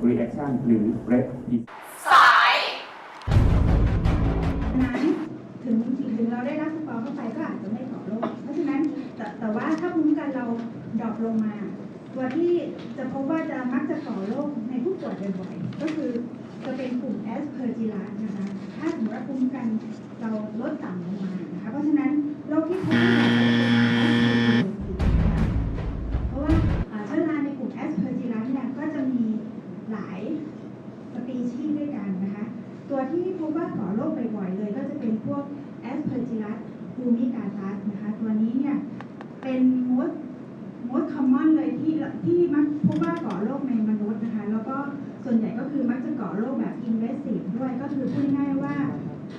polymerase chain reaction หรือ REP สายนั้นถึงถึงเราได้รับสปอร์เข้าไปก็อาจจะไม่ก่อโรคเพราะฉะนั้นแต่แต่ว่าถ้าภูมิคุ้มกันเราดรอปลงมา ตัวที่จะพบว่าจะมักจะก่อโรคในผู้ป่วยบ่อยๆก็คือจะเป็นกลุ่มแอสเพอร์จิลัสนะคะ ถ้าสมมติว่าภูมิคุ้มกันเราลดต่ำลงมานะคะ เพราะฉะนั้นโรคที่พบ จะเป็นพวก Aspergillus fumigatus นะคะ ตัวนี้เนี่ยเป็น most most common เลยที่ที่มักพบว่าก่อโรคในมนุษย์นะคะ แล้วก็ส่วนใหญ่ก็คือมักจะก่อโรคแบบ invasive ด้วยก็คือพูดง่ายๆว่า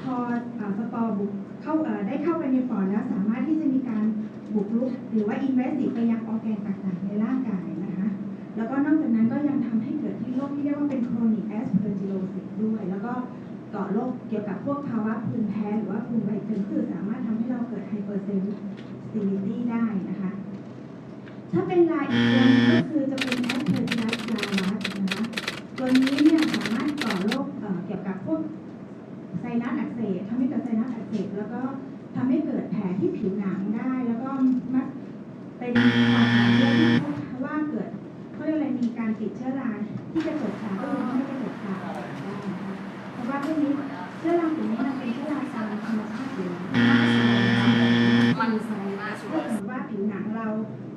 พออสปอร์บุกเข้าได้เข้าไปในปอดแล้วสามารถที่จะมีการบุกรุกหรือว่า invasive ไปยังออแกนต่างๆในร่างกายนะคะ แล้วก็นอกจากนั้นก็ยังทำให้เกิดที่โรคที่เรียกว่าเป็น chronic aspergillosis ด้วย แล้วก็ ก่อโรคเกี่ยวกับพวกภาวะภูมิแพ้หรือว่าภูมิไวเกินคือสามารถทำให้เราเกิด hypersensitivity ได้นะคะ ถ้าเป็นลายอีกตัวหนึงก็คือจะเป็น aspergillus flavus นะคะตัวนี้เนี่ยสามารถก่อโรคเกี่ยวกับพวกไซนัสอักเสบทำให้เกิดไซนัสอักเสบแล้วก็ทำให้เกิดแผลที่ผิวหนังได้ แล้วก็มักเป็นความหมายเรื่องที่เขาว่าเกิดเขาเรียกอะไรมีการติดเชื้อราที่จะเกิดจาก เชื้อราตัวนี้มันเป็นเชื้อราตามธรรมชาติอยู่แล้วมันไซถ้าสมมติว่าผิวหนังเรา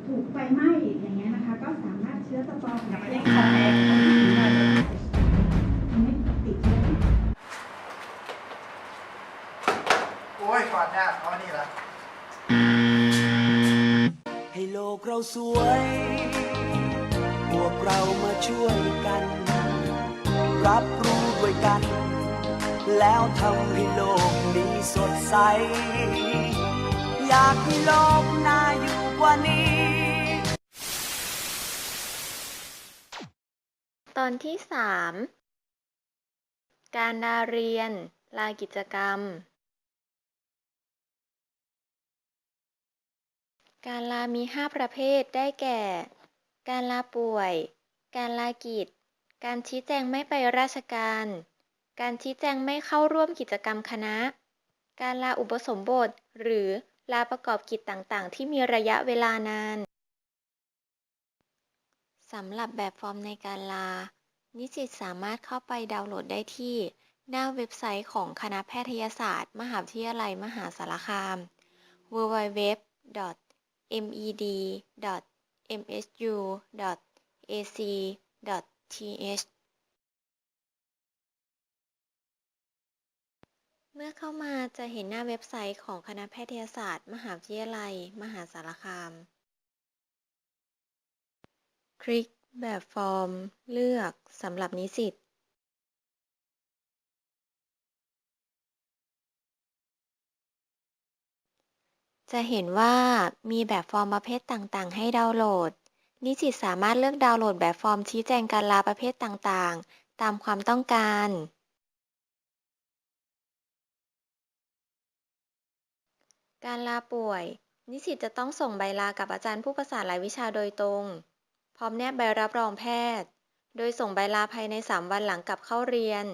ถูกไฟไหม้อย่างเงี้ยนะคะ ก็สามารถเชื้อสปอร์ โลกน่าอยู่กว่านี้ ตอนที่3การลาเรียน ลากิจกรรม การลามี5ประเภทได้แก่ การลาป่วย การลากิจ การชี้แจงไม่ไปราชการ การชี้แจงไม่เข้าร่วมกิจกรรมคณะ การลาอุปสมบทหรือ ลาประกอบกิจต่างๆ ที่มีระยะเวลานานสำหรับแบบฟอร์มในการลา นิสิตสามารถเข้าไปดาวน์โหลดได้ที่ หน้าเว็บไซต์ของคณะแพทยศาสตร์ มหาวิทยาลัยมหาสารคาม www.med.msu.ac.th มื่อเข้ามาจะเห็นหน้าเว็บไซต์ของคณะแพทยศาสตร์ มหาวิทยาลัย มหาสารคาม คลิกแบบฟอร์ม เลือกสำหรับนิสิตจะเห็นว่ามีแบบฟอร์มประเภทต่างๆ ให้ดาวน์โหลด นิสิตสามารถเลือกดาวน์โหลดแบบฟอร์มชี้แจงการลาประเภทต่างๆ ตามความต้องการ การลาป่วย นิสิตจะต้องส่งใบลากับอาจารย์ผู้ประสานรายวิชาโดยตรง พร้อมแนบใบรับรองแพทย์ โดยส่งใบลาภายใน 3 วันหลังกลับเข้าเรียน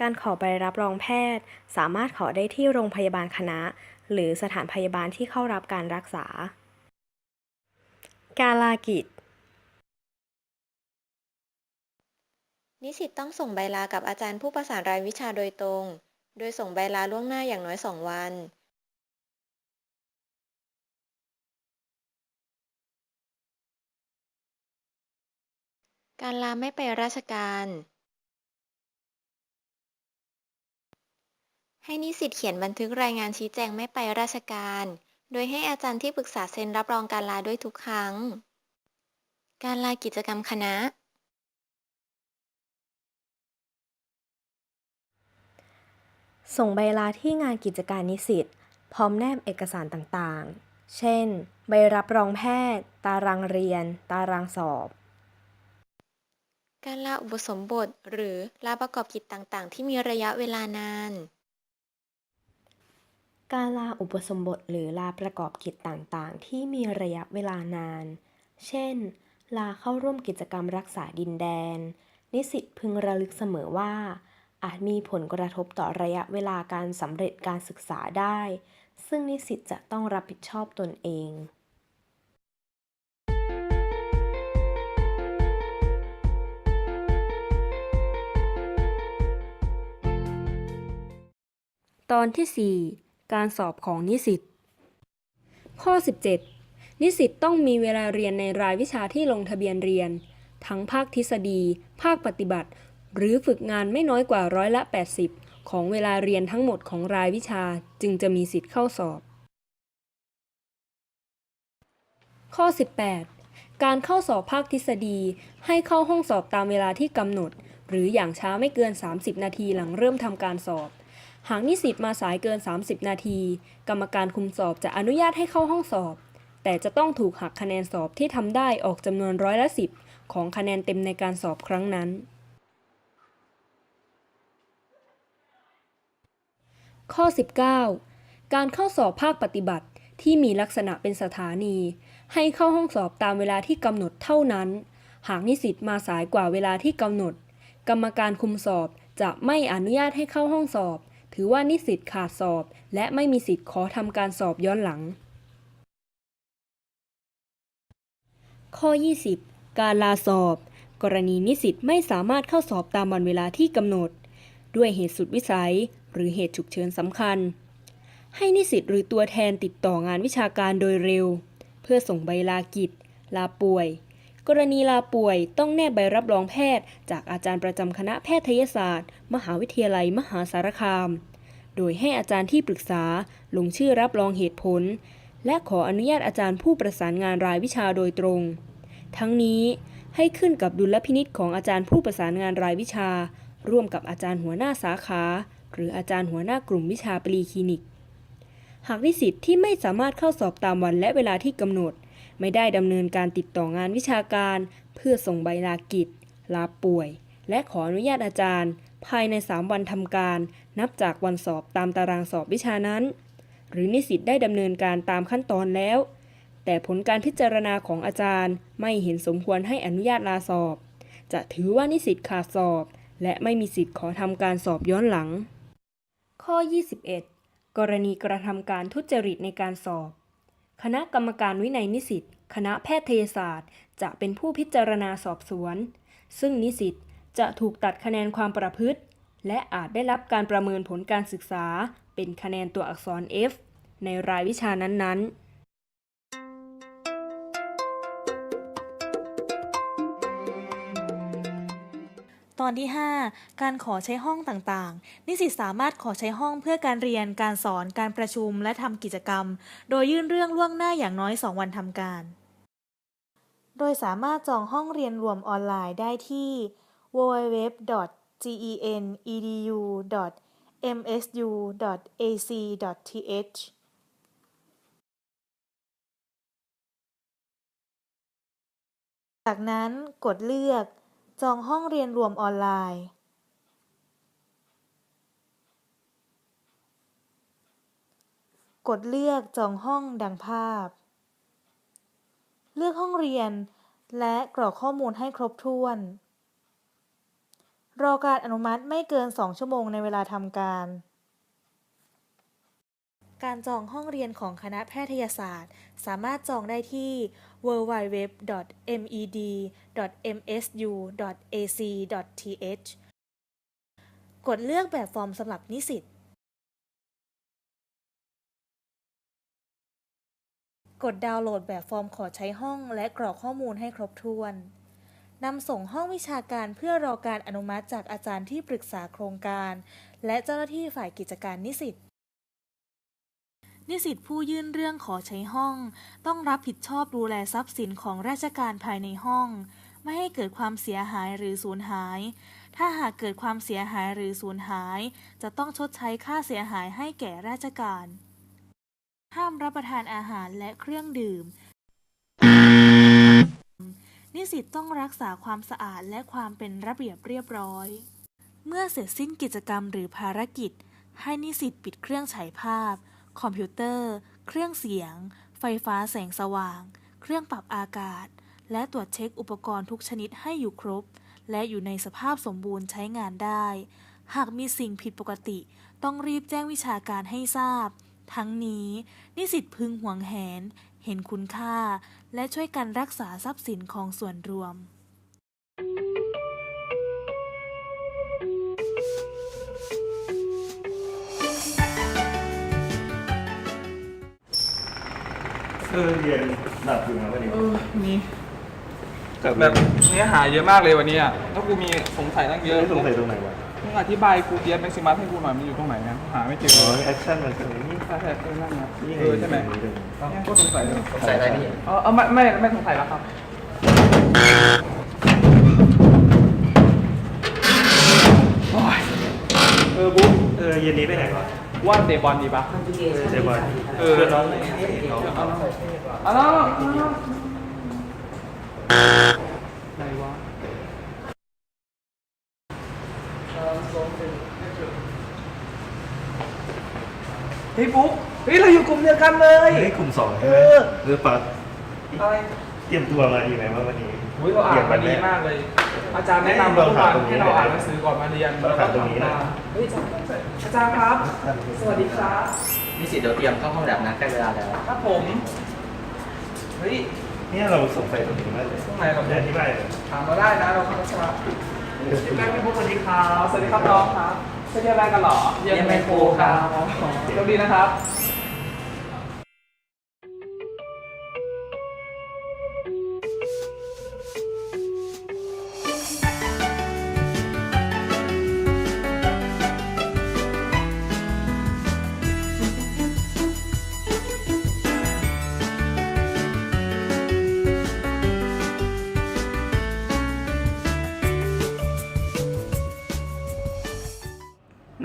การขอใบรับรองแพทย์ สามารถขอได้ที่โรงพยาบาลคณะ หรือสถานพยาบาลที่เข้ารับการรักษา การลากิจ นิสิตต้องส่งใบลากับอาจารย์ผู้ประสานรายวิชาโดยตรง โดยส่งใบลาล่วงหน้าอย่างน้อย 2 วัน การลาไม่ไปราชการ ให้นิสิตเขียนบันทึกรายงานชี้แจงไม่ไปราชการ โดยให้อาจารย์ที่ปรึกษาเซ็นรับรองการลาด้วยทุกครั้ง การลากิจกรรมคณะ ส่งใบลาที่งานกิจการนิสิตพร้อมแนบเอกสารต่างๆ เช่น ใบรับรองแพทย์ ตารางเรียน ตารางสอบ การลาอุปสมบท หรือลาประกอบกิจต่างๆ ที่มีระยะเวลานาน การลาอุปสมบทหรือลาประกอบกิจต่างๆ ที่มีระยะเวลานาน เช่น ลาเข้าร่วมกิจกรรมรักษาดินแดน นิสิตพึงระลึกเสมอว่า อาจมีผลกระทบต่อระยะเวลาการสำเร็จการศึกษาได้ ซึ่งนิสิตจะต้องรับผิดชอบตนเองตอนที่ 4 การสอบของนิสิต ข้อ 17 นิสิตต้องมีเวลาเรียนในรายวิชาที่ลงทะเบียนเรียน ทั้งภาคทฤษฎี ภาคปฏิบัติ หรือฝึกงานไม่น้อยกว่าร้อยละ 80 ของเวลาเรียนทั้งหมดของรายวิชาจึงจะมีสิทธิ์เข้าสอบ ข้อ 18 การเข้าสอบภาคทฤษฎี ให้เข้าห้องสอบตามเวลาที่กำหนด หรืออย่างช้าไม่เกิน 30 นาทีหลังเริ่มทำการสอบ หากนิสิตมาสายเกิน 30 นาที กรรมการคุมสอบจะอนุญาตให้เข้าห้องสอบ แต่จะต้องถูกหักคะแนนสอบที่ทำได้ออกจำนวนร้อยละ10ของคะแนนเต็มในการสอบครั้งนั้น ข้อ 19 การเข้าสอบภาคปฏิบัติที่มีลักษณะเป็นสถานี ให้เข้าห้องสอบตามเวลาที่กำหนดเท่านั้น หากนิสิตมาสายกว่าเวลาที่กำหนด กรรมการคุมสอบจะไม่อนุญาตให้เข้าห้องสอบ ถือว่านิสิตขาดสอบ และไม่มีสิทธิ์ขอทำการสอบย้อนหลัง ข้อ 20 การลาสอบ กรณีนิสิตไม่สามารถเข้าสอบตามวันเวลาที่กำหนด ด้วยเหตุสุดวิสัย หรือเหตุฉุกเฉินสำคัญ ให้นิสิตหรือตัวแทนติดต่องานวิชาการโดยเร็ว เพื่อส่งใบลากิจ ลาป่วย กรณีลาป่วยต้องแนบใบรับรองแพทย์ จากอาจารย์ประจำคณะแพทยศาสตร์ มหาวิทยาลัยมหาสารคาม โดยให้อาจารย์ที่ปรึกษาลงชื่อรับรองเหตุผล และขออนุญาตอาจารย์ผู้ประสานงานรายวิชาโดยตรง ทั้งนี้ให้ขึ้นกับดุลพินิษของอาจารย์ผู้ประสานงานรายวิชา ร่วมกับอาจารย์หัวหน้าสาขา หรืออาจารย์หัวหน้ากลุ่มวิชาปรีคลินิก หากนิสิตที่ไม่สามารถเข้าสอบตามวันและเวลาที่กำหนด ไม่ได้ดำเนินการติดต่องานวิชาการ เพื่อส่งใบลากิจ ลาป่วย และขออนุญาตอาจารย์ ภายใน 3 วันทำการ นับจากวันสอบตามตารางสอบวิชานั้น หรือนิสิตได้ดำเนินการตามขั้นตอนแล้ว แต่ผลการพิจารณาของอาจารย์ ไม่เห็นสมควรให้อนุญาตลาสอบ จะถือว่านิสิตขาดสอบและไม่มีสิทธิ์ขอทำการสอบย้อนหลัง ข้อ 21 กรณีกระทำการทุจริตในการสอบ คณะกรรมการวินัยนิสิต คณะแพทยศาสตร์ จะเป็นผู้พิจารณาสอบสวน ซึ่งนิสิตจะถูกตัดคะแนนความประพฤติ และอาจได้รับการประเมินผลการศึกษา เป็นคะแนนตัวอักษร F ในรายวิชานั้นๆ ตอนที่ 5 การขอใช้ห้องต่างๆ นิสิตสามารถขอใช้ห้องเพื่อการเรียน การสอน การประชุม และทำกิจกรรม โดยยื่นเรื่องล่วงหน้าอย่างน้อย 2 วันทำการ โดยสามารถจองห้องเรียนรวมออนไลน์ได้ที่ www.genedu.msu.ac.th จากนั้นกดเลือก จองห้องเรียนรวมออนไลน์ กดเลือกจองห้องดังภาพ เลือกห้องเรียน และกรอกข้อมูลให้ครบถ้วน รอการอนุมัติไม่เกิน 2 ชั่วโมงในเวลาทำการ การจองห้องเรียนของคณะแพทยศาสตร์ สามารถจองได้ที่ www.med.msu.ac.th กดเลือกแบบฟอร์มสำหรับนิสิต กดดาวน์โหลดแบบฟอร์มขอใช้ห้องและกรอกข้อมูลให้ครบถ้วน นำส่งห้องวิชาการเพื่อรอการอนุมัติจากอาจารย์ที่ปรึกษาโครงการ และเจ้าหน้าที่ฝ่ายกิจการนิสิต นิสิตผู้ยื่นเรื่องขอใช้ห้อง ต้องรับผิดชอบดูแลทรัพย์สินของราชการภายในห้อง ไม่ให้เกิดความเสียหายหรือสูญหาย ถ้าหากเกิดความเสียหายหรือสูญหาย จะต้องชดใช้ค่าเสียหายให้แก่ราชการ ห้ามรับประทานอาหารและเครื่องดื่ม นิสิตต้องรักษาความสะอาดและความเป็นระเบียบเรียบร้อย เมื่อเสร็จสิ้นกิจกรรมหรือภารกิจ ให้นิสิตปิดเครื่องฉายภาพ คอมพิวเตอร์ เครื่องเสียง ไฟฟ้าแสงสว่าง เครื่องปรับอากาศ และตรวจเช็คอุปกรณ์ทุกชนิดให้อยู่ครบ และอยู่ในสภาพสมบูรณ์ใช้งานได้ หากมีสิ่งผิดปกติ ต้องรีบแจ้งวิชาการให้ทราบ ทั้งนี้ นิสิตพึงหวงแหน เห็นคุณค่า และช่วยกันรักษาทรัพย์สินของส่วนรวม เออเรียนหนักอยู่นะวันนี้เออมีกับแบบเนื้อหาเยอะมากเลยวันนี้อะแล้วกูมีสงสัยตั้งเยอะสงสัยตรงไหนวะมึงอธิบายกูเดียนแม็กซิมัสให้กูหน่อยมันอยู่ตรงไหนนะหาไม่เจออ๋อเลยแอคชั่นมันเป็นอย่างนี้ใช่ใช่เออนั่นไงนี่เออใช่ไหมนี่เลยเนี่ยก็สงสัยเลยสงสัยอะไรพี่เออเออไม่ไม่ไม่สงสัยแล้วครับโอ้ยเออบุ๊คเออเย็นนี้ไปไหนวะ ว่าเตะบอลดีปะเจบอลเออเพื่อนน้องไหนน้องเอาแล้วเอาแล้วเอาแล้วไหนวะเฮ้ยบุ๊คเฮ้ยเราอยู่กลุ่มเดียวกันเลย เฮ้ยกลุ่มสองใช่ไหมเออเออปัดอะไรเตรียมตัวมาดีไหมว่าวันนี้ อุ้ยเราอ่านมาดีมากเลย อาจารย์แนะนำเราทุกวันให้เราอ่านหนังสือก่อนมาเรียนเราถามตรงนี้นะเฮ้ยอาจารย์ครับ สวัสดีครับนิสิตเดี๋ยวเตรียมเข้าห้องแลบนะใกล้เวลาแล้วครับผมเฮ้ยเนี่ยเราสงสัยตรงนี้มากเลยตรงไหนเหรอจะอธิบายเลยถามเราได้นะเราเข้าใจแม่พี่บุ๊คสวัสดีครับสวัสดีครับน้องครับจะเรียนอะไรกันเหรอเรียนไมโครครับสวัสดีนะครับ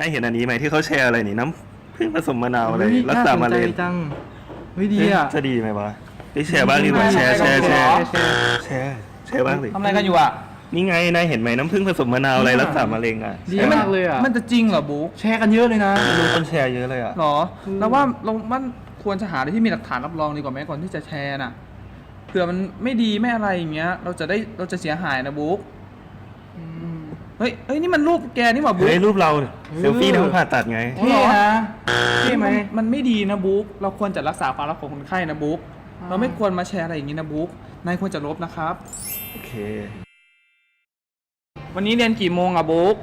ายเห็นอันนี้ไหมที่เขาแชร์อะไรนี่น้ำผึ้งผสมมะนาวอะไรเฮ้ยรักษามะเร็งน่สนใจจังเฮ้ยดีอะ จะดีไหมวะไปแชร์บ้างดีกว่าแชร์แชร์แชร์แชร์แชร์แชร์บ้างดิทำอะไรกันอยู่อะนี่ไงนายเห็นไหมน้ำผึ้งผสมมะนาวอะไรรักษามะเร็งอะดีมากเลยอะมันจะจริงเหรอบุ๊คแชร์กันเยอะเลยนะดูคนแชร์เยอะเลยอะหรอแล้วว่าเรามันควรจะหาอะไรที่มีหลักฐานรับรองดีกว่าไหมก่อนที่จะแชร์น่ะเผื่อมันไม่ดีไม่อะไรอย่างเงี้ย เราจะได้เราจะเสียหายนะบุ๊ก เฮ้ยเฮ้ยนี่มันรูปแกนี่หว่าบุ๊ก เฮ้ยรูปเราเซลฟี่ในห้องผ่าตัดไง เท่นะเท่ไหมมันไม่ดีนะบุ๊กเราควรจะรักษาความลับของคนไข้นะบุ๊กเราไม่ควรมาแชร์อะไรอย่างนี้นะบุ๊กนายควรจะลบนะครับ โอเค วันนี้เรียนกี่โมงอะบุ๊ก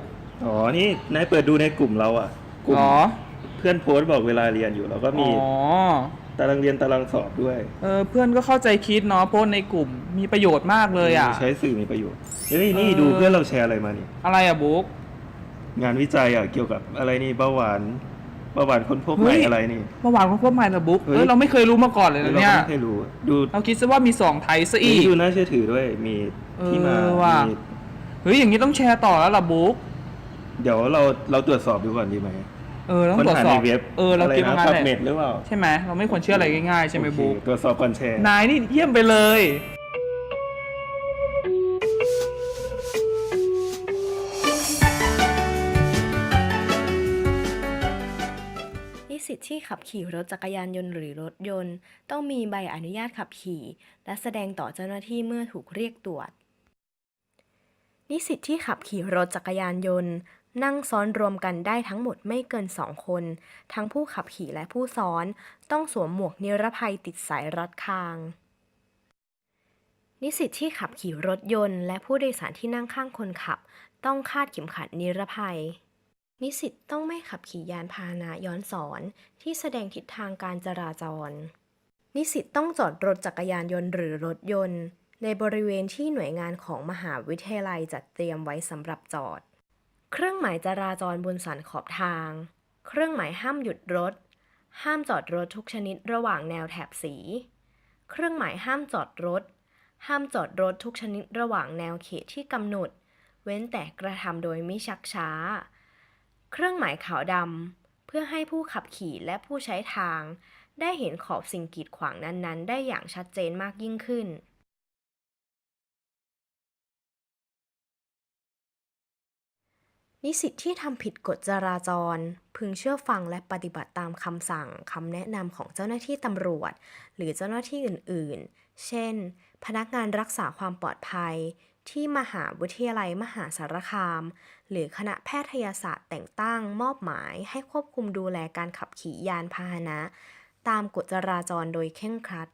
อ๋อ นี่นายเปิดดูในกลุ่มเราอะ กลุ่มหรอ เพื่อนโพสต์บอกเวลาเรียนอยู่แล้วก็มี อ๋อ ตารางเรียนตารางสอบด้วยเออเพื่อนก็เข้าใจคิดเนาะโพสต์ในกลุ่มมีประโยชน์มากเลยอะใช้สื่อมีประโยชน์เฮ้ยนี่เออ ดูเพื่อนเราแชร์อะไรมานี่อะไรอะบุ๊ก งานวิจัยอะเกี่ยวกับอะไรนี่เบาหวานเบาหวานคนพบใหม่เฮ้ย อะไรนี่ เมื่อวานเขาพบใหม่ละบุ๊กเฮ้ย เออเราไม่เคยรู้มาก่อนเลยเรานะก็เนี่ยไม่เคยรู้ดูเราคิดซะว่ามีสองไทยซะอีก ดูน่าเชื่อถือด้วยมีที่มาเออว่ะ มีเฮ้ยอย่างนี้ต้องแชร์ต่อแล้วล่ะบุ๊กเดี๋ยวเราเราตรวจสอบดูก่อนดีไหม เออต้องค้นตรวจหาสอในบเว็บเออเราคิดะว่าไนะงั้นพับแหเน็ละตหรือเปล่าใช่ไหมเราไม่ควรเชื่ออะไรง่ายๆใช่ไหมโอเคบุ๊กตรวจสอบก่อนแชร์ นายนี่เยี่ยมไปเลย นิสิตที่ขับขี่รถจักรยานยนต์หรือรถยนต์ ต้องมีใบอนุญาตขับขี่ และแสดงต่อเจ้าหน้าที่เมื่อถูกเรียกตรวจ นิสิตที่ขับขี่รถจักรยานยนต์ นั่งซ้อนรวมกันได้ทั้งหมดไม่เกินสองคน ทั้งผู้ขับขี่และผู้ซ้อน ต้องสวมหมวกนิรภัยติดสายรัดคาง นิสิตที่ขับขี่รถยนต์ และผู้โดยสารที่นั่งข้างคนขับ ต้องคาดเข็มขัดนิรภัย นิสิตต้องไม่ขับขี่ยานพาหนะย้อนสอน ที่แสดงทิศทางการจราจร นิสิตต้องจอดรถจักรยานยนต์หรือรถยนต์ ในบริเวณที่หน่วยงานของมหาวิทยาลัยจัดเตรียมไว้สำหรับจอด เครื่องหมายจราจรบนสันขอบทาง เครื่องหมายห้ามหยุดรถ ห้ามจอดรถทุกชนิดระหว่างแนวแถบสี เครื่องหมายห้ามจอดรถ ห้ามจอดรถทุกชนิดระหว่างแนวเขตที่กำหนด เว้นแต่กระทำโดยไม่ชักช้า เครื่องหมายขาวดำเพื่อให้ผู้ขับขี่และผู้ใช้ทาง ได้เห็นขอบสิ่งกีดขวางนั้นๆ ได้อย่างชัดเจนมากยิ่งขึ้น นิสิตที่ทำผิดกฎจราจร พึงเชื่อฟังและปฏิบัติตามคำสั่งคำแนะนำของเจ้าหน้าที่ตำรวจ หรือเจ้าหน้าที่อื่น ๆ เช่น พนักงานรักษาความปลอดภัย ที่มหาวิทยาลัยมหาสารคาม หรือคณะแพทยศาสตร์แต่งตั้งมอบหมายให้ควบคุมดูแลการขับขี่ยานพาหนะ ตามกฎจราจรโดยเคร่งครัด